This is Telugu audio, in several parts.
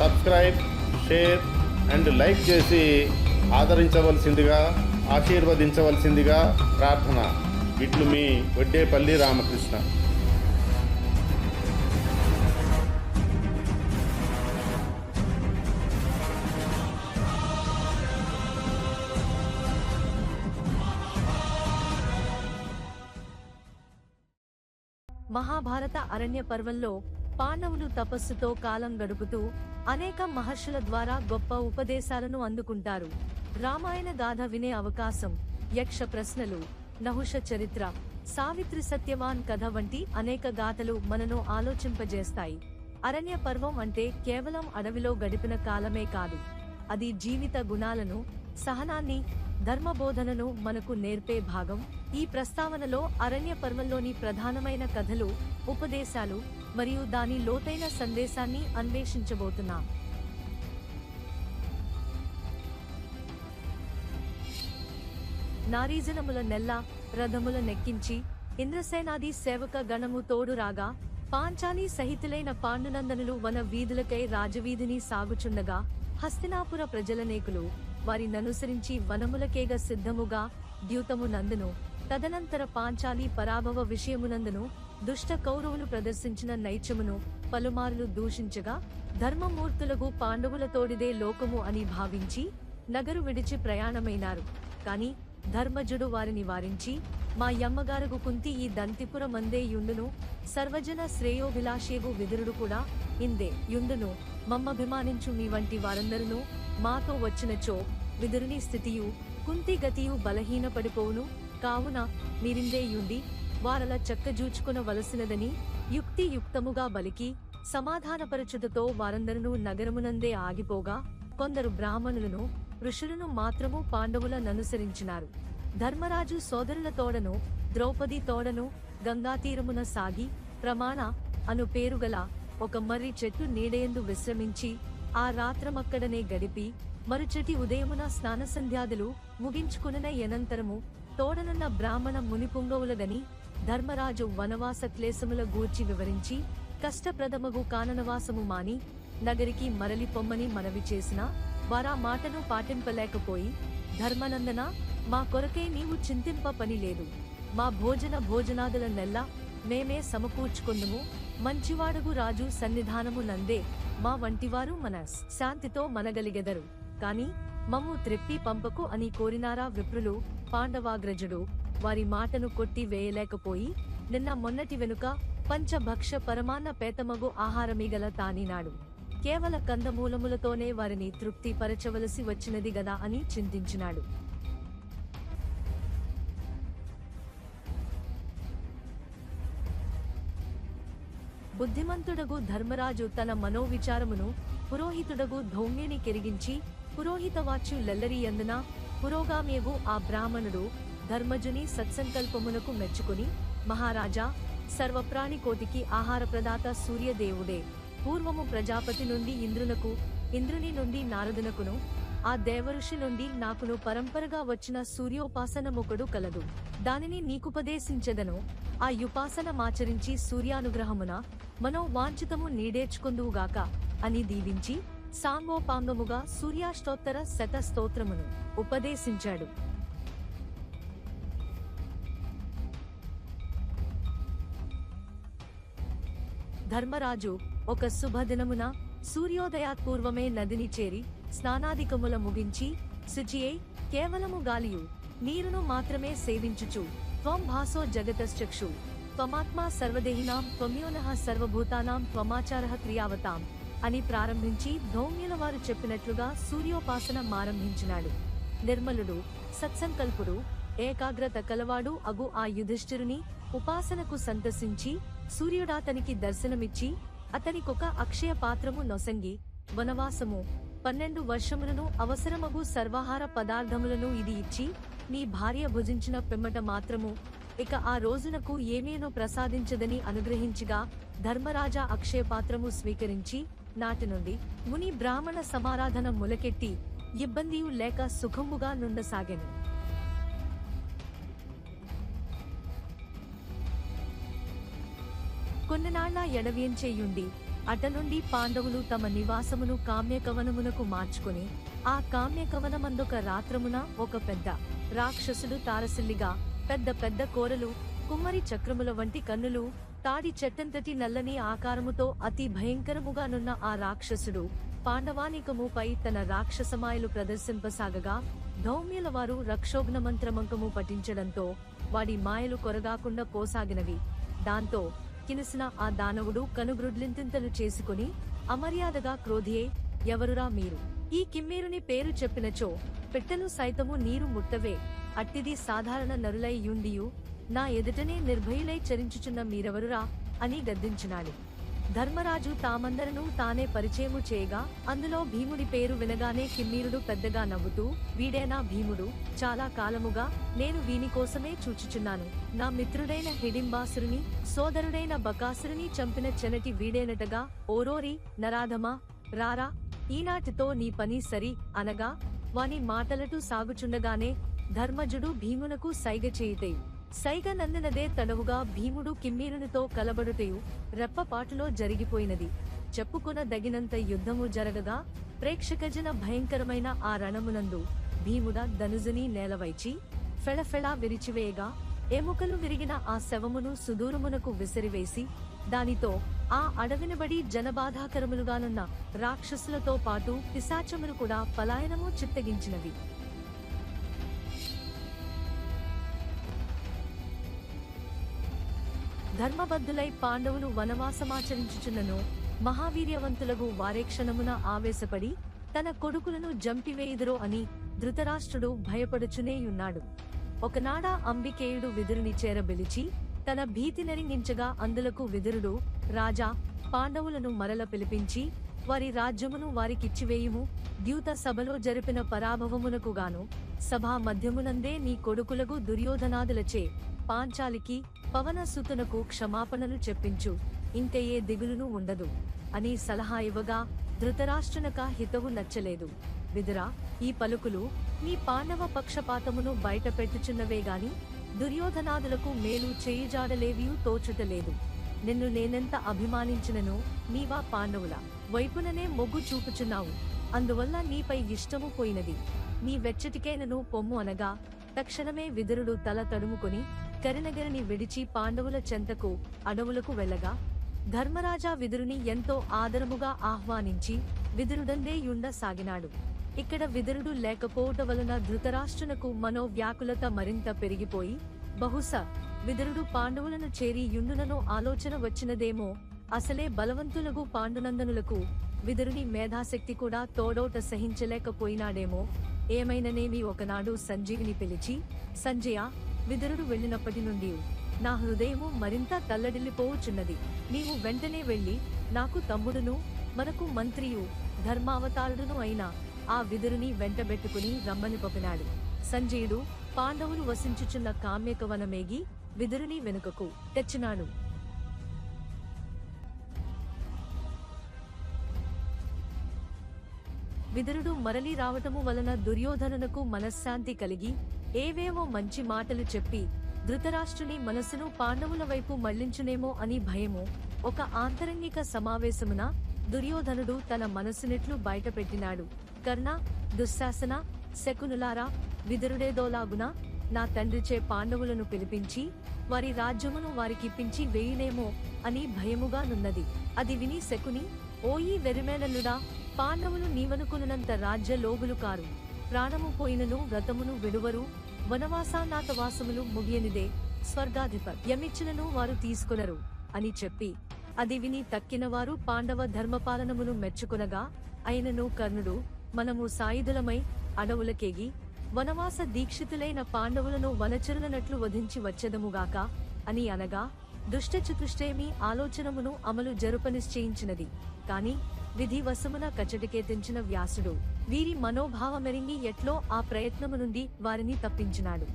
సబ్స్క్రైబ్ షేర్ అండ్ లైక్ చేసి ఆదరించవలసిందిగా ఆశీర్వదించవలసిందిగా ప్రార్థన. ఇట్లు మీ వడ్డేపల్లి రామకృష్ణ. మహాభారత అరణ్య పర్వంలో పాండవులు తపస్సుతో కాలం గడుపుతూ అనేక మహర్షుల ద్వారా గొప్ప ఉపదేశాలను అందుకుంటారు. రామాయణ గాథ వినే అవకాశం యక్ష ప్రశ్నలు నహుష చరిత్ర సావిత్రి సత్యవాన్ కథ వంటి అనేక గాథలు మనను ఆలోచింపజేస్తాయి. అరణ్య పర్వం అంటే కేవలం అడవిలో గడిపిన కాలమే కాదు. అది జీవిత గుణాలను సహనాన్ని ధర్మబోధనను మనకు నేర్పే భాగం. ఈ ప్రస్తావనలో అరణ్య పర్వంలోని ప్రధానమైన కథలు ఉపదేశాలు మరియు దాని లోతైన సందేశాన్ని అన్వేషించబోతున్నాం. నారీజనముల నెల్ల రథముల నెక్కించి ఇంద్రసేనాది సేవక గణము తోడు రాగా పాంచాలి సహితులైన పాండునందనులు వన వీధులకై రాజవీధిని సాగుచుండగా హస్తినాపుర ప్రజలనేకులు వారిననుసరించి వనములకేగ సిద్ధముగా ద్యూతము నందును. తదనంతర పాంచాలి పరాభవ విషయమునందును దుష్ట కౌరవులు ప్రదర్శించిన నైత్యమును పలుమార్లు దూషించగా ధర్మమూర్తులకు పాండవులతోడిదే లోకము అని భావించి నగరు విడిచి ప్రయాణమైనారు. కాని ధర్మజుడు వారిని వారించి మా యమ్మగారుగు కుంతి ఈ దంతిపుర మందే యుండును సర్వజన శ్రేయోభిలాషేగు విదురుడు కూడా ఇందే. యుండును మమ్మభిమానించు మీ వంటి వారందరును మాతో వచ్చినచో విదురుని స్థితియు కుంతి గతియు బలహీనపడిపోవును. కావున మీరిందే యుండి వారల చక్కజూచుకొనవలసినదని యుక్తి యుక్తముగా బలికి సమాధానపరచుటతో వారందరును నగరమునందే ఆగిపోగా కొందరు బ్రాహ్మణులను ఋషులను మాత్రము పాండవుల ననుసరించినారు ధర్మరాజు సోదరుల తోడను ద్రౌపది తోడను గంగాతీరమున సాగి ప్రమాణ అను పేరుగల ఒక మర్రి చెట్టు నీడయందు విశ్రమించి ఆ రాత్రమక్కడనే గడిపి మరుచటి ఉదయమున స్నాన సంధ్యాదులు ముగించుకున్న ఎనంతరము తోడనున్న బ్రాహ్మణ మునిపుంగవులదని ధర్మరాజు వనవాస క్లేశముల గూర్చి వివరించి కష్టప్రదమగు కాననవాసము మాని నగరికి మరలి పొమ్మని మనవి చేసిన వారా మాటను పాటింపలేకపోయి ధర్మనందన మా కొరకై నీవు చింతింప పని లేదు మా భోజన భోజనాదుల నెల్లా మేమే సమకూర్చుకుందుము. మంచివాడుగు రాజు సన్నిధానము నందే మా వంటివారు మన శాంతితో మనగలిగెదరు. కాని మమ్ము త్రెప్పి పంపకు అని కోరినారా విప్రులు పాండవాగ్రజుడు. వారి మాటను కొట్టి వేయలేకపోయి నిన్న మొన్నటి వెనుక పంచభక్ష పరమాన్న పేతమగు ఆహారమిగల తానినాడు. కేవల కందమూలములతోనే వారిని తృప్తిపరచవలసి వచ్చినది గదా అని చింతించినాడు. బుద్ధిమంతుడగు ధర్మరాజు తన మనోవిచారమును పురోహితుడగు ధౌమ్యని కెరిగించి పురోహిత వాచ్యు లెల్లరియందున పురోగామేగు ఆ బ్రాహ్మణుడు ధర్మజుని సత్సంకల్పమునకు మెచ్చుకుని మహారాజా సర్వప్రాణి కోటికి ఆహార ప్రదాత సూర్యదేవుడే. పూర్వము ప్రజాపతి నుండి ఇంద్రునకు ఇంద్రుని నుండి నారదునకును ఆ దేవఋషి నుండి నాకును పరంపరగా వచ్చిన సూర్యోపాసనమొకడు కలదు. దానిని నీకుపదేశించెదను. ఆ యుపాసనమాచరించి సూర్యానుగ్రహమున మనో వాంఛితము నీడేర్చుకొందువుగాక అని దీవించి సాంగోపాంగముగా సూర్యాష్టోత్తర శత స్తోత్రమును ఉపదేశించాడు. ధర్మరాజు ఒక శుభదినమున సూర్యోదయాత్పూర్వమే నదిని చేరి స్నానాధికముల ముగించి శుచియై కేవలము గాలియు నీరును మాత్రమే సేవించుచు త్వం భాసో జగతశ్చక్షు. త్వమాత్మా సర్వదేహినాం త్వమ్యోనః సర్వభూతానాం త్వమాచారః క్రియావతాం అని ప్రారంభించి ధౌమ్యుల వారు చెప్పినట్లుగా సూర్యోపాసన మారంభించినాడు. నిర్మలుడు సత్సంకల్పుడు ఏకాగ్రత కలవాడు అగు ఆ యుధిష్ఠిరుని ఉపాసనకు సంతసించి సూర్యుడాతనికి దర్శనమిచ్చి అతనికొక అక్షయ పాత్రము నొసంగి వనవాసము. పన్నెండు వర్షములను అవసరమగు సర్వాహార పదార్థములను ఇది ఇచ్చి నీ భార్య భుజించిన పిమ్మట మాత్రము. ఇక ఆ రోజునకు ఏమేనో ప్రసాదించదని అనుగ్రహించిగా ధర్మరాజా అక్షయపాత్రము స్వీకరించి నాటి నుండి ముని బ్రాహ్మణ సమారాధన ములకెట్టి ఇబ్బందియు లేక సుఖముగా నుండసాగెను. కొన్ననాళ్ళ ఎడవించేయుండి చేయుండి? అటనుండి పాండవులు తమ నివాసమును కామ్యకవనమునకు మార్చుకుని ఆ కామ్యకవనమందొక రాత్రమున ఒక పెద్ద రాక్షసుడు తారసిల్లిగా పెద్ద పెద్ద కోరలు కుమ్మరి చక్రముల వంటి కన్నులు తాడి చెట్టంతటి నల్లని ఆకారముతో అతి భయంకరముగానున్న ఆ రాక్షసుడు పాండవానికముపై తన రాక్షసమాయలు ప్రదర్శింపసాగగా ధౌమ్యుల వారు రక్షోఘ్న మంత్రమంకము పఠించడంతో వాడి మాయలు కొరగాకుండా పోసాగినవి. దాంతో కినిసిన ఆ దానవుడు కనుగ్రుడ్లింతింతలు చేసుకుని అమర్యాదగా క్రోధియే ఎవరురా మీరు? ఈ కిమ్మీరుని పేరు చెప్పినచో పిట్టను సైతము నీరు ముట్టవే అట్టిది సాధారణ నరులై యుండియు నా ఎదుటనే నిర్భయులై చరించుచున్న మీరెవరురా అని గద్దించినాడు ధర్మరాజు తామందరను తానే పరిచయము చేయగా అందులో భీముడి పేరు వినగానే కిమ్మీరుడు పెద్దగా నవ్వుతూ వీడేనా భీముడు? చాలా కాలముగా నేను వీని కోసమే చూచుచున్నాను. నా మిత్రుడైన హిడింబాసురుని సోదరుడైన బకాసురుని చంపిన చెనటి వీడేనటగా ఓరోరి నరాధమా రారా ఈనాటితో నీ పని సరి అనగా వాని మాటలటు సాగుచుండగానే ధర్మజుడు భీమునకు సైగ చేయితే సైగ నందినదే తడవుగా భీముడు కిమ్మీరునితో కలబడుటయు రెప్పపాటులో జరిగిపోయినది. చెప్పుకొన దగినంత యుద్ధము జరగగా ప్రేక్షకజన భయంకరమైన ఆ రణమునందు భీముడ ధనుజుని నేలవైచి ఫెళఫెళా విరిచివేయగా ఎముకలు విరిగిన ఆ శవమును సుదూరమునకు విసిరివేసి దానితో ఆ అడవినబడి జనబాధాకరములుగానున్న రాక్షసులతో పాటు పిశాచమును కూడా పలాయనము చిత్తగించినవి. ధర్మబద్ధులై పాండవులు వనవాసమాచరించుచున్నను. మహావీర్యవంతులగు వారే క్షణమున ఆవేశపడి తన కొడుకులను జంపివేయుదురో అని ధృతరాష్ట్రుడు భయపడుచునేయున్నాడు ఒకనాడ అంబికేయుడు విదురుని చేరబెలిచి తన భీతి నెరింగించగా అందులకు విదురుడు రాజా పాండవులను మరల పిలిపించి వారి రాజ్యమును వారికిచ్చివేయుము. ద్యూత సభలో జరిపిన పరాభవమునకు గాను సభా మధ్యమునందే నీ కొడుకులకు దుర్యోధనాదులచే పాంచాలికి పవనసుతునకు క్షమాపణలు చెప్పించు. ఇంతయే ఏ దిగులును ఉండదు. అని సలహా ఇవ్వగా ధృతరాష్ట్రునక హితవు నచ్చలేదు. విదురా ఈ పలుకులు నీ పాండవ పక్షపాతమును బయట పెట్టుచున్నవే గాని దుర్యోధనాదులకు మేలు చేయుజాడలేవియూ తోచుటలేదు. నిన్ను నేనెంత అభిమానించినను నీవా పాండవుల? వైపుననే మొగ్గు చూపుచున్నావు. అందువల్ల నీపై ఇష్టము పోయినది. నీ వెచ్చటికేనను పొమ్ము అనగా తక్షణమే విదురుడు తల తడుముకొని కరినగరిని విడిచి పాండవుల చెంతకు అడవులకు వెళ్ళగా ధర్మరాజా విదురుని ఎంతో ఆదరముగా ఆహ్వానించి విదురుడందే యుండ సాగినాడు. ఇక్కడ విదురుడు లేకపోవట వలన ధృతరాష్ట్రునకు మనోవ్యాకులత మరింత పెరిగిపోయి బహుశా విదురుడు పాండవులను చేరి యుండునను ఆలోచన వచ్చినదేమో అసలే బలవంతులకు పాండునందనులకు విదురుని మేధాశక్తి కూడా తోడోట సహించలేకపోయినాడేమో ఏమైననేమి ఒకనాడు సంజీవిని పిలిచి సంజయ విదురుడు వెళ్ళినప్పటి నుండి నా హృదయము మరింత తల్లడిల్లిపోవచ్చున్నది. నీవు వెంటనే వెళ్ళి నాకు తమ్ముడును మనకు మంత్రియు ధర్మావతారుడును అయిన ఆ విదురుని వెంటబెట్టుకుని రమ్మని పంపినాడు. సంజయుడు పాండవులు వసించుచున్న కామ్యకవనమేగి విదురుని వెనుకకు తెచ్చినాడు. విదురుడు మరలి రావటము వలన దుర్యోధనునకు మనశ్శాంతి కలిగి ఏవేవో మంచి మాటలు చెప్పి ధృతరాష్ట్రుని మనసును పాండవుల వైపు మళ్ళించునేమో అని భయము ఒక ఆంతరంగిక సమావేశమున దుర్యోధనుడు తన మనసునెట్లు బయటపెట్టినాడు. కర్ణ దుశ్శాసన శకునులారా విదురుడేదోలాగున నా తండ్రిచే పాండవులను పిలిపించి వారి రాజ్యమును వారికిప్పించి వేయునేమో అని భయముగా నున్నది. అది విని శకుని ఓయి వెరిమేనల్లుడా పాండవులు నీవనుకున్నంత రాజ్య లోగులు కారు. ప్రాణము పోయినను వ్రతమును విడువరు. వనవాసానాథవాసములు ముగియనిదే. స్వర్గాధిప యమిచ్చినను వారు తీసుకొనరు అని చెప్పి అది విని తక్కినవారు పాండవ ధర్మపాలనమును మెచ్చుకొనగా అయినను కర్ణుడు మనము సాయుధులమై అడవులకేగి వనవాస దీక్షితులైన పాండవులను వనచరులనట్లు వధించి వచ్చెదముగాక అని అనగా దుష్టచతుష్టేమి ఆలోచనమును అమలు జరుప నిశ్చయించినది. కాని విధి వశమున కచటికేతించిన వ్యాసుడు వీరి మనోభావమెరింగి ఎట్లో ఆ ప్రయత్నము నుండి వారిని తప్పించినాడు.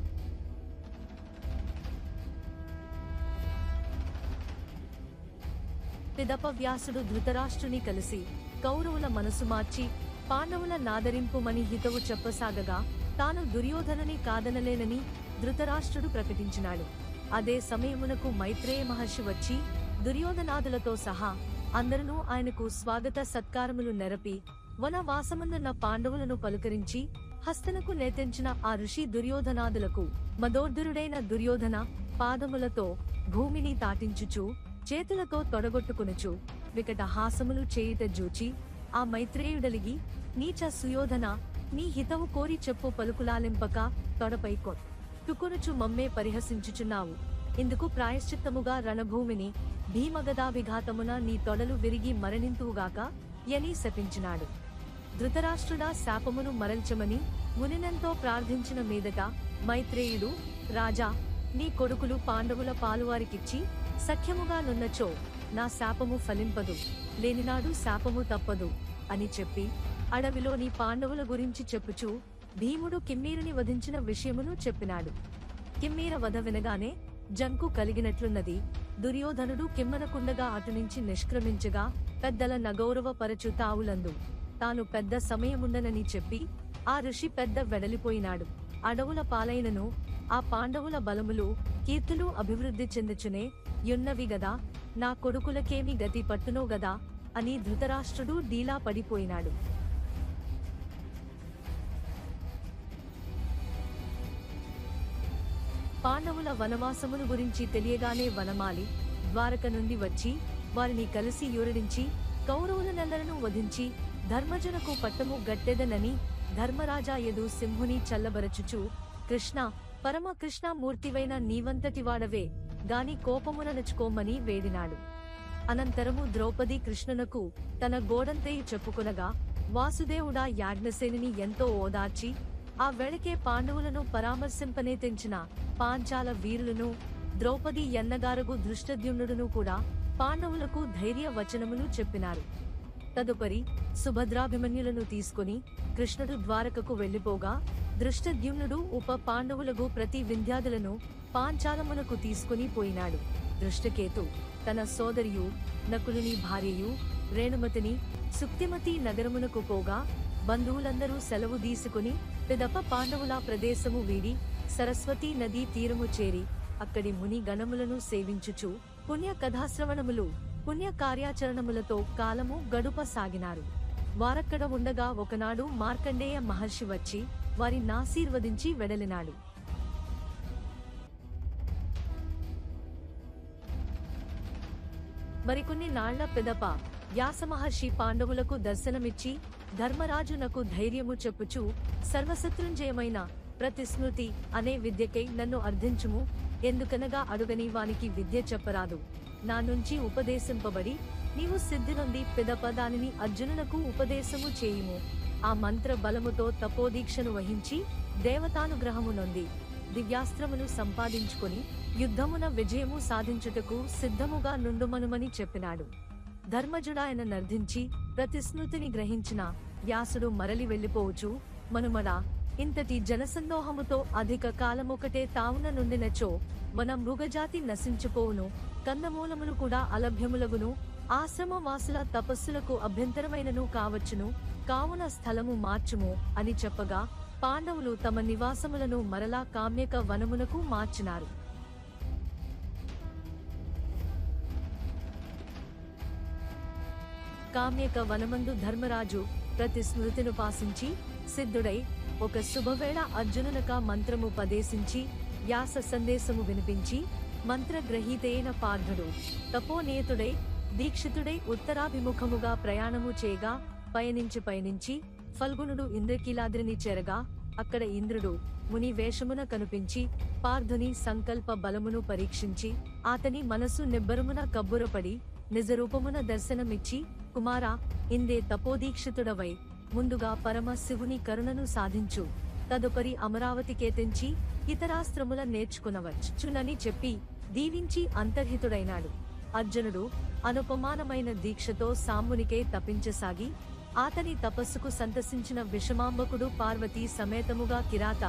పిదప వ్యాసుడు ధృతరాష్ట్రుని కలిసి కౌరవుల మనసు మార్చి పాండవుల నాదరింపుమని హితవు చెప్పసాగగా తాను దుర్యోధనని కాదనలేనని ధృతరాష్ట్రుడు ప్రకటించినాడు. అదే సమయమునకు మైత్రేయ మహర్షి వచ్చి దుర్యోధనాదులతో సహా అందరూ ఆయనకు స్వాగత సత్కారములు నెరపి వనవాసమున్న పాండవులను పలుకరించి హస్తనకు నేతించిన ఆ ఋషి దుర్యోధనాదులకు మదోర్ధురుడైన దుర్యోధన పాదములతో భూమిని తాటించుచు చేతులతో తొడగొట్టుకునుచు వికట హాసములు చేయుట జూచి ఆ మైత్రేయుడలిగి నీచ సుయోధన నీ హితవు కోరి చెప్పు పలుకులాలింపక తొడపై కొట్టుకొనుచు మమ్మే పరిహసించుచున్నావు. ఇందుకు ప్రాయశ్చిత్తముగా రణభూమిని భీమగదాభిఘాతమున నీ తొడలు విరిగి మరణింతువుగాక యని శపించినాడు. ధృతరాష్ట్రుడా శాపమును మరల్చమని మునినంతో ప్రార్థించిన మీదట మైత్రేయుడు రాజా నీ కొడుకులు పాండవుల పాలువారికిచ్చి సఖ్యముగా నున్నచో నా శాపము ఫలింపదు లేనినాడు శాపము తప్పదు అని చెప్పి అడవిలోని పాండవుల గురించి చెప్పుచూ భీముడు కిమ్మీరుని వధించిన విషయమును చెప్పినాడు. కిమ్మీర వధ వినగానే జంకు కలిగినట్లున్నది. దుర్యోధనుడు కిమ్మనకుండగా అటునుంచి నిష్క్రమించగా పెద్దల నగౌరవ పరచు తావులందు. తాను పెద్ద సమయముండనని చెప్పి ఆ ఋషి పెద్ద వెడలిపోయినాడు. అడవుల పాలైనను ఆ పాండవుల బలములు కీర్తులు అభివృద్ధి చెందుచునే యున్నవి గదా నా కొడుకులకేమి గతి పట్టునో గదా అని ధృతరాష్ట్రుడు డీలా పడిపోయినాడు. పాండవుల వనవాసమును గురించి తెలియగానే వనమాలి ద్వారక నుండి వచ్చి వారిని కలిసి యూరడించి కౌరవులనందరను వధించి ధర్మజనకు పట్టము గట్టెదనని ధర్మరాజా ఎదు సింహుని చల్లబరచుచు కృష్ణ పరమ కృష్ణమూర్తివైన నీవంతటివాడవే గాని కోపముననచుకోమని వేడినాడు. అనంతరము ద్రౌపది కృష్ణునకు తన గోడంతేయు చెప్పుకొనగా వాసుదేవుడా యాజ్ఞసేనిని ఎంతో ఓదార్చి ఆ వెళకే పాండవులను పరామర్శింపనే తెంచిన పాంచాల వీరులను ద్రౌపది ఎన్నగారగు దృష్టద్యుమ్నుడును కూడా పాండవులకు ధైర్య వచనములు చెప్పినారు. తదుపరి సుభద్రాభిమన్యులను తీసుకుని కృష్ణుడు ద్వారకకు వెళ్ళిపోగా దృష్టద్యుమ్నుడు ఉప పాండవులకు ప్రతి వింధ్యాదులను పాంచాలమునకు తీసుకుని పోయినాడు. దృష్టకేతు తన సోదరియు నకులుని భార్యయు రేణుమతిని సుక్తిమతి నగరమునకు పోగా బంధువులందరూ సెలవు తీసుకుని పిదప పాండవుల ప్రదేశము వీడి సరస్వతీ నదీ తీరము చేరి అక్కడి ముని గణములను సేవించుచు పుణ్య కథాశ్రవణములు పుణ్య కార్యాచరణములతో కాలము గడుప సాగినారు. వారక్కడ ఉండగా ఒకనాడు మార్కండేయ మహర్షి వచ్చి వారి నాశీర్వదించి వెడలినాడు. మరికొన్ని నాళ్ళ పెదప వ్యాస మహర్షి పాండవులకు దర్శనమిచ్చి ధర్మరాజునకు ధైర్యము చెప్పుచు సర్వశత్రుంజయమైన ప్రతిస్మృతి అనే విద్యకై నన్ను అర్థించుము. ఎందుకనగా అడుగని వానికి విద్య చెప్పరాదు. నా నుంచి ఉపదేశింపబడి నీవు సిద్ధి నుండి పిదప దానిని అర్జునునకు ఉపదేశము చేయుము. ఆ మంత్ర బలముతో తపోదీక్షను వహించి దేవతానుగ్రహము నుండి దివ్యాస్త్రమును సంపాదించుకొని యుద్ధమున విజయము సాధించుటకు సిద్ధముగా నుండుమనుమని చెప్పినాడు. ధర్మజుడాయన నర్ధించి ప్రతిస్మృతిని గ్రహించిన వ్యాసుడు మరలి వెళ్ళిపోవచ్చు. మనుమడా ఇంతటి జనసందోహముతో అధిక కాలమొకటే తావున నుండినచో మన మృగజాతి నశించిపోవును. కందమూలములు కూడా అలభ్యములగును. ఆశ్రమవాసుల తపస్సులకు అభ్యంతరమైనను కావచ్చును. కావున స్థలము మార్చుము అని చెప్పగా పాండవులు తమ నివాసములను మరలా కామ్యక వనమునకు మార్చినారు. కామ్యక వనమందు ధర్మరాజు ప్రతి స్మృతిను పాసించి సిద్ధుడై ఒక శుభవేళ అర్జునునక మంత్రము పదేశించి వ్యాస సందేశము వినిపించి మంత్రగ్రహీతైన పార్థుడు తపోనేతుడై దీక్షితుడై ఉత్తరాభిముఖముగా ప్రయాణము చేయగా పయనించి పయనించి ఫల్గుణుడు ఇంద్రకీలాద్రిని చేరగా అక్కడ ఇంద్రుడు ముని వేషమున కనిపించి పార్థుని సంకల్ప బలమును పరీక్షించి అతని మనసు నిబ్బరమున కబ్బురపడి నిజరూపమున దర్శనమిచ్చి కుమారా ఇందే తపోదీక్షితుడవై ముందుగా పరమ శివుని కరుణను సాధించు. తదుపరి అమరావతికేతించి ఇతరాస్త్రముల నేర్చుకునవచ్చునని చెప్పి దీవించి అంతర్హితుడైనాడు. అర్జునుడు అనుపమానమైన దీక్షతో సాంబునికే తపించసాగి అతని తపస్సుకు సంతసించిన విషమాంబకుడు పార్వతీ సమేతముగా కిరాత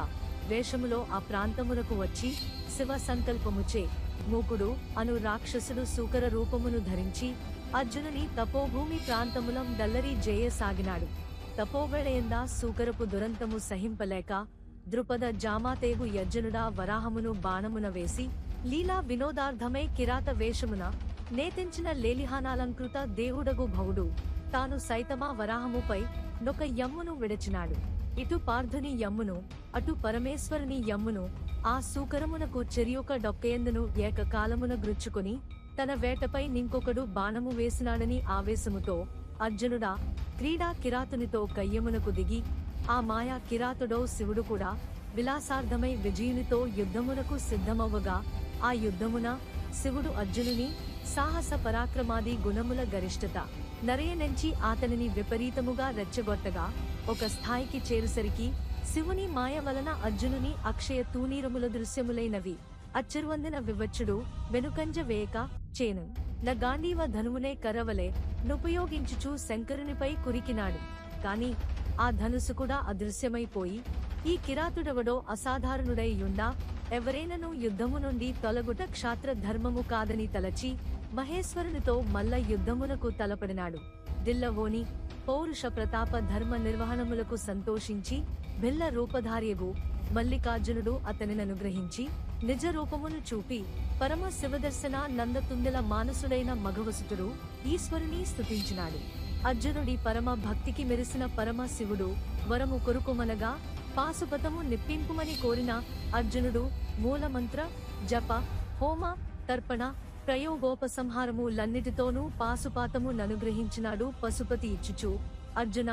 వేషములో ఆ ప్రాంతమునకు వచ్చి శివ సంకల్పముచే మూకుడు అను రాక్షసుడు సూకర రూపమును ధరించి అర్జునుని తపోభూమి ప్రాంతములం దల్లరి జేయసాగినాడు. తపోవేళయందా సూకరపు దురంతము సహింపలేక ద్రుపద జామాతేగు యజ్జనుడా వరాహమును బాణమున వేసి లీలా వినోదార్థమై కిరాత వేషమున నేతించిన లేలిహానాలంకృత దేవుడగు భవుడు తాను సైతమా వరాహముపై నొక యమ్మును విడచినాడు. ఇటు పార్థుని యమ్మును అటు పరమేశ్వరుని యమ్మును ఆ సూకరమునకు చెరియొక డొక్కయందును ఏకకాలమున గ్రుచ్చుకొని తన వేటపై నింకొకడు బాణము వేసినాడని ఆవేశముతో అర్జునుడా క్రీడా కిరాతునితో కయ్యమునకు దిగి ఆ మాయా కిరాతుడో శివుడు కూడా విలాసార్థమై విజయునితో యుద్ధమునకు సిద్ధమవ్వగా ఆ యుద్ధమున శివుడు అర్జునుని సాహస పరాక్రమాది గుణముల గరిష్టత నరేయనుంచి అతనిని విపరీతముగా రెచ్చగొట్టగా ఒక స్థాయికి చేరుసరికి శివుని మాయ వలన అర్జునుని అక్షయ తూనీరముల దృశ్యములైనవి. అచ్చరువందిన వివచ్చుడు వెనుకంజ వేయక చేను. నా గాంధీవ ధనుమునే కరవలే నుపయోగించుచూ శంకరునిపై కురికినాడు. కాని ఆ ధనుసు కూడా అదృశ్యమైపోయి ఈ కిరాతుడెవడో అసాధారణుడై యుండా ఎవరైనను యుద్ధము నుండి తొలగుట క్షాత్ర ధర్మము కాదని తలచి మహేశ్వరునితో మల్ల యుద్ధమునకు తలపడినాడు. దిల్లవోని పౌరుష ప్రతాప ధర్మ నిర్వహణములకు సంతోషించి భిల్ల రూపధార్యగు మల్లికార్జునుడు అతనిని అనుగ్రహించి నిజ రూపమును చూపి పరమ శివదర్శన నందతుందెల మానసుడైన మగవసుతుడు ఈశ్వరుని స్తుతించినాడు. అర్జునుడి పరమ భక్తికి మెరిసిన పరమ శివుడు వరము కొరుకుమనగా పాశుపతము నిప్పింపుమని కోరిన అర్జునుడు మూలమంత్ర జప హోమ తర్పణ ప్రయోగోపసంహారము లన్నిటితోనూ పాశుపాతము ననుగ్రహించినాడు పశుపతి ఇచ్చుచు. అర్జున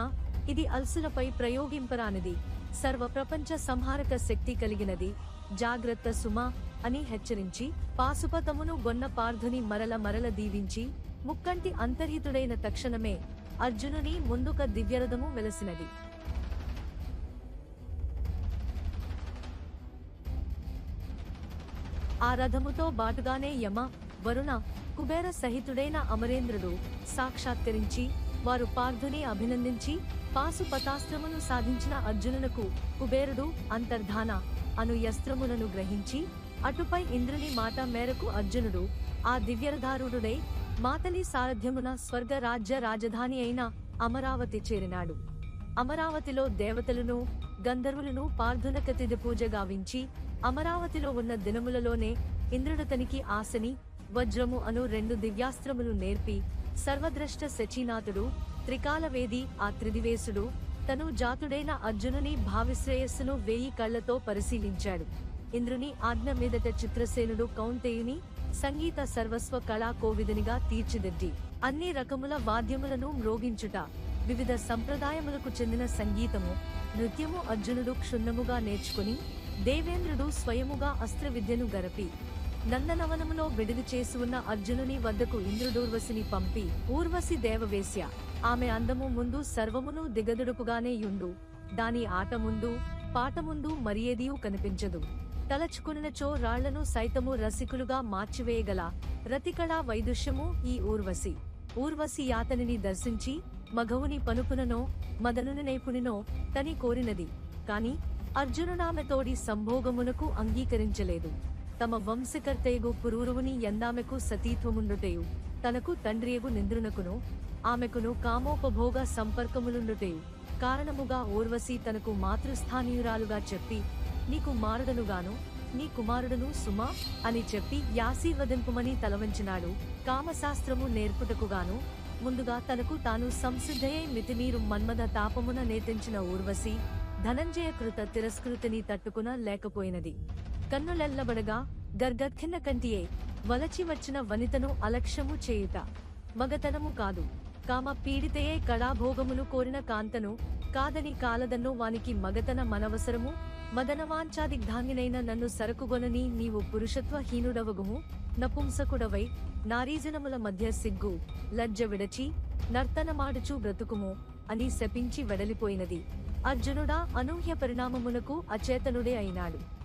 ఇది అల్సులపై ప్రయోగింపరానిది. సర్వ ప్రపంచ సంహారక శక్తి కలిగినది. జాగ్రత్త సుమ అని హెచ్చరించి పాశుపతమును గొన్న పార్థుని మరల మరల దీవించి ముక్కంటి అంతర్హితుడైన తక్షణమే అర్జునుని ముందుక దివ్యరథము వెలసినది. ఆ రథముతో బాటుగానే యమ వరుణ కుబేర సహితుడైన అమరేంద్రుడు సాక్షాత్కరించి వారు పార్థుని అభినందించి పాశుపతాస్త్రమును సాధించిన అర్జునునకు కుబేరుడు అంతర్ధాన అను యస్త్రములను గ్రహించి అటుపై ఇంద్రుని మాట మేరకు అర్జునుడు ఆ దివ్యరధారుడుడై మాతలి సారథ్యమున స్వర్గ రాజ్య రాజధాని అయిన అమరావతి చేరినాడు. అమరావతిలో దేవతలను గంధర్వులను పార్థునకతిథి పూజ గావించి అమరావతిలో ఉన్న దినములలోనే ఇంద్రుడతనికి ఆసని వజ్రము అను రెండు దివ్యాస్త్రములు నేర్పి సర్వద్రష్ట శచీనాథుడు త్రికాలవేది ఆ త్రిదివేశుడు తను జాతుడైన అర్జునుని భావిశ్రేయస్సును వేయి కళ్ళతో పరిశీలించాడు. ఇంద్రుని ఆజ్ఞ మీదట చిత్రసేనుడు కౌంతేయుని సంగీత సర్వస్వ కళా కోవిదునిగా తీర్చిదిద్ది. అన్ని రకముల వాద్యములను మ్రోగించుట వివిధ సంప్రదాయములకు చెందిన సంగీతము నృత్యము అర్జునుడు క్షుణ్ణముగా నేర్చుకుని దేవేంద్రుడు స్వయముగా అస్త్ర విద్యను గరపి నందనవనములో విడిది చేసి ఉన్న అర్జునుని వద్దకు ఇంద్రుడూర్వశిని పంపి ఊర్వశి దేవవేశ్య ఆమె అందము ముందు సర్వమును దిగదుడుకుగానే యుండు. దాని ఆట ముందు పాట ముందు మరియేదియూ కనిపించదు. తలచుకున్నచో రాళ్ళను సైతము రసికులుగా మార్చివేయగల రతికళా వైదుష్యము ఈ ఊర్వశి. ఊర్వశి యాతనిని దర్శించి మగవుని పనుపుననో మదనుని నైపుణినో తని కోరినది. కాని అర్జునునామెతోడి సంభోగమునకు అంగీకరించలేదు. తమ వంశకర్తయగు పురూరువుని ఎందామెకు సతీత్వముండుటేయు. తనకు తండ్రియగు నింద్రునకును ఆమెకును కామోపభోగ సంపర్కములుండుటేయు. కారణముగా ఊర్వశి తనకు మాతృస్థానీయురాలుగా చెప్పి నీకు మారుడనుగాను నీ కుమారుడును సుమా అని చెప్పి యాశీర్వదింపుమని తలవంచినాడు. కామశాస్త్రము నేర్పుటకుగాను ముందుగా తనకు తాను సంసిద్ధయై మితిమీరు మన్మథ తాపమున నేతించిన ఊర్వశి ధనంజయ కృత తిరస్కృతిని తట్టుకున లేకపోయినది. కన్నులెల్లబడగా గర్గఖిన్న కంటియే వలచి వచ్చిన వనితను అలక్ష్యము చేయుట. మగతనము కాదు. కామ పీడితయే కళాభోగములు కోరిన కాంతను కాదని కాలదన్ను వానికి మగతన మనవసరము. మదనవాంఛాదిగ్ధాంగినైన నన్ను సరకుగొనని నీవు పురుషత్వ హీనుడవగుము నపుంసకుడవై నారీజనముల మధ్య సిగ్గు లజ్జ విడచి నర్తనమాడుచు బ్రతుకుము అని శపించి వెడలిపోయినది. అర్జునుడా అనూహ్య పరిణామమునకు అచేతనుడే అయినాడు.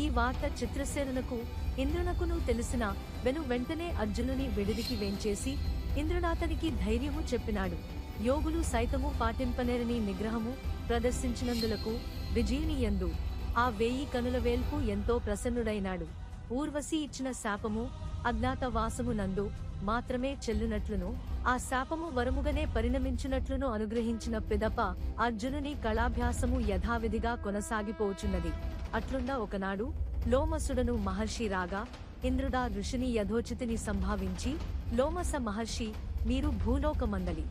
ఈ వార్త చిత్రసేనకు ఇంద్రునకును తెలిసిన వెను వెంటనే అర్జునుని విడిదికి వేంచేసి ఇంద్రుడాతనికి ధైర్యము చెప్పినాడు. యోగులు సైతము పాటింపనేరని నిగ్రహము ప్రదర్శించినందులకు విజయనీయందు ఆ వేయి కనుల వేల్పు ఎంతో ప్రసన్నుడైనాడు. ఊర్వశి ఇచ్చిన శాపము అజ్ఞాతవాసము నందు మాత్రమే చెల్లునట్లును ఆ శాపము వరముగనే పరిణమించునట్లును అనుగ్రహించిన పిదప అర్జునుని కళాభ్యాసము యథావిధిగా కొనసాగిపోచున్నది. అట్లుండా ఒకనాడు లోమసుడను మహర్షి రాగా ఇంద్రుడా ఋషిని యథోచితిని సంభావించి లోమస మహర్షి మీరు భూలోకమందలి.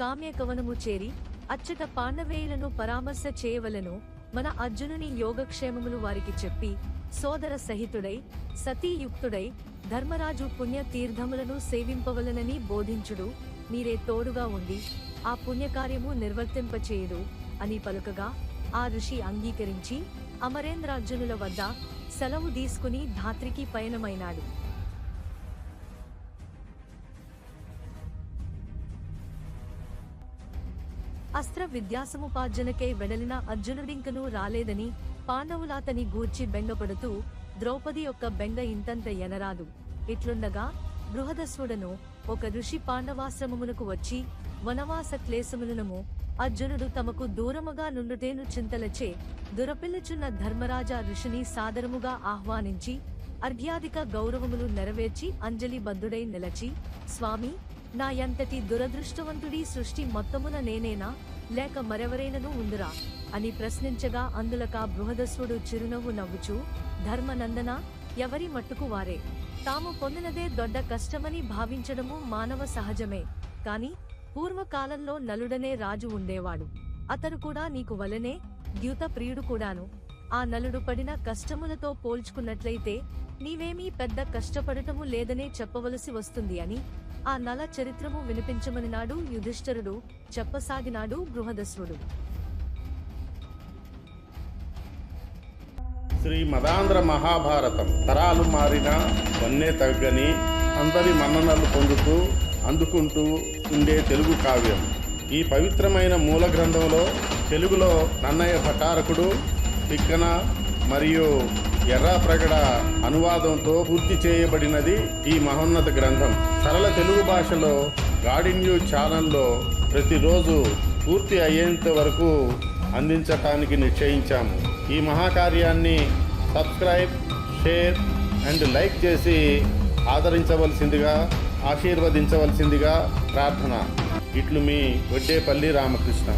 కామ్యకవనము చేరి అచ్చట పాండవేయులను పరామర్శ చేయవలను మన అర్జునుని యోగక్షేమములు వారికి చెప్పి సోదర సహితుడై సతీయుక్తుడై ధర్మరాజు పుణ్య తీర్థములను సేవింపవలనని బోధించుడు మీరే తోడుగా ఉండి ఆ పుణ్యకార్యము నిర్వర్తింపచేయుడు అని పలుకగా ఆ ఋషి అంగీకరించి అమరేంద్రార్జునుల వద్ద సెలవు తీసుకుని ధాత్రికి పయనమైనాడు. అస్త్ర విద్యాసముపార్జనకై వెడలిన అర్జునుడింకను రాలేదని పాండవులాతని గూర్చి బెంగపడుతూ ద్రౌపది యొక్క బెంగ ఇంతంత ఎనరాదు. ఇట్లుండగా బృహదస్వుడను ఒక ఋషి పాండవాశ్రమమునకు వచ్చి వనవాస క్లేశములను అర్జునుడు తమకు దూరముగా నుండుటేను చింతలచే దురపిల్లుచున్న ధర్మరాజా ఋషిని సాదరముగా ఆహ్వానించి అర్ఘ్యాధిక గౌరవములు నెరవేర్చి అంజలి బంధుడై నిలచి స్వామి నా ఎంతటి దురదృష్టవంతుడి సృష్టి మొత్తమున నేనేనా? లేక మరెవరైనను ఉందిరా అని ప్రశ్నించగా అందులక బృహదస్వుడు చిరునవ్వు నవ్వుచూ ధర్మనందన ఎవరి మట్టుకు వారే? తాము పొందినదే దొడ్డ కష్టమని భావించడము మానవ సహజమే. కాని పూర్వకాలంలో నలుడనే రాజు ఉండేవాడు. అతడు కూడా నీకు వలనే ద్యూత ప్రియుడు కూడాను. ఆ నలుడు పడిన కష్టములతో పోల్చుకున్నట్లయితే నీవేమీ పెద్ద కష్టపడటము లేదనే చెప్పవలసి వస్తుంది అని ఆ నల చరిత్రము వినిపించమనినాడు యుధిష్ఠరుడు చెప్పసాగినాడు గృహదశ్రుడు శ్రీ మదాంధ్ర మహాభారతం తరాలు మారిన వన్నే తగ్గని అందరి మన్ననలు పొందుతూ అందుకుంటూ ఉండే తెలుగు కావ్యం. ఈ పవిత్రమైన మూల గ్రంథంలో తెలుగులో నన్నయ్య భటారకుడు తిక్కన మరియు ఎర్రాప్రగడ అనువాదంతో పూర్తి చేయబడినది ఈ మహోన్నత గ్రంథం. సరళ తెలుగు భాషలో గాడి న్యూస్ ఛానల్లో ప్రతిరోజు పూర్తి అయ్యేంత వరకు అందించటానికి నిశ్చయించాము. ఈ మహాకార్యాన్ని సబ్స్క్రైబ్ షేర్ అండ్ లైక్ చేసి ఆదరించవలసిందిగా ఆశీర్వదించవలసిందిగా ప్రార్థన. ఇట్లు మీ వడ్డేపల్లి రామకృష్ణ.